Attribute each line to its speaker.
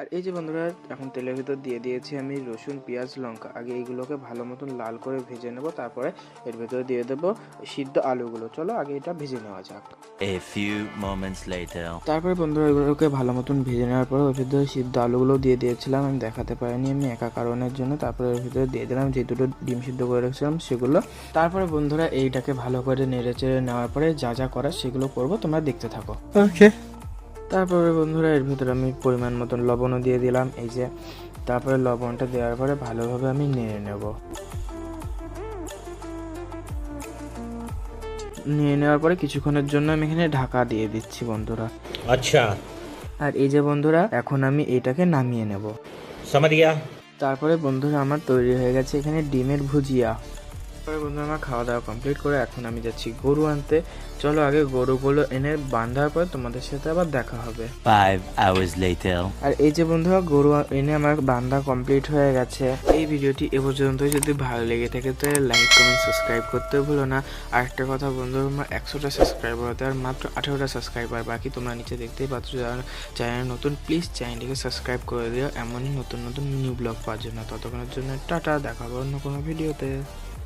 Speaker 1: আর এই যে বন্ধুরা এখন তেলের ভিতর দিয়ে দিয়েছি আমি রসুন পেঁয়াজ লঙ্কা। আগে এইগুলোকে ভালো মতন লাল করে ভেজে নেব তারপরে এর ভিতরে দিয়ে দেবো সিদ্ধ আলুগুলো। চলো আগে এটা ভেজে নেওয়া যাক।
Speaker 2: A few moments later.
Speaker 1: তারপরে বন্ধুরা এগুলোকে ভালো মতন ভেজে নেওয়ার পরে ওর ভিতরে সিদ্ধ আলুগুলো দিয়ে দিয়েছিলাম। আমি দেখাতে পারিনি আমি একা কারণের জন্য। তারপরে ওর ভিতরে দিয়ে দিলাম যে দুটো ডিম সিদ্ধ করে রেখেছিলাম সেগুলো। তারপরে বন্ধুরা এইটাকে ভালো করে নেড়ে চেড়ে নেওয়ার পরে যা যা করার সেগুলো করব তোমরা দেখতে থাকো।
Speaker 3: ওকে
Speaker 1: তারপরে বন্ধুরা এর ভিতরে আমি পরিমাণ মতন লবণও দিয়ে দিলাম এই যে। তারপরে লবণটা দেওয়ার পরে ভালোভাবে আমি নেড়ে নেব। নিয়ে নেওয়ার পরে কিছুক্ষণের জন্য আমি এখানে ঢাকা দিয়ে দিচ্ছি বন্ধুরা।
Speaker 3: আচ্ছা।
Speaker 1: আর এই যে বন্ধুরা এখন আমি এটাকে নামিয়ে নেব। তারপরে বন্ধুরা আমার তৈরি হয়ে গেছে এখানে ডিমের ভুজিয়া। তারপরে বন্ধু আমার খাওয়া দাওয়া কমপ্লিট করে এখন আমি যাচ্ছি গরু আনতে। চলো আগে গরুগুলো এনে বাঁধার পর তোমাদের সাথে আবার দেখা হবে. আর এই যে বন্ধুরা গরু এনে আমার বান্ধা কমপ্লিট হয়ে গেছে। এই ভিডিওটি এ পর্যন্ত যদি ভালো লেগে থাকে তাহলে লাইক কমেন্ট সাবস্ক্রাইব করতে ভুলো না। আর একটা কথা বন্ধুরা আমার একশোটা সাবস্ক্রাইবার হতে আর মাত্র আঠেরোটা সাবস্ক্রাইবার বাকি তোমরা নিচে দেখতেই পাচ্ছ। যারা চ্যানেল নতুন প্লিজ চ্যানেলটিকে সাবস্ক্রাইব করে দিও। এমনই নতুন নতুন নিউ ব্লগ পাওয়ার জন্য। ততক্ষণের জন্য টাটা দেখাবো অন্য কোনো ভিডিওতে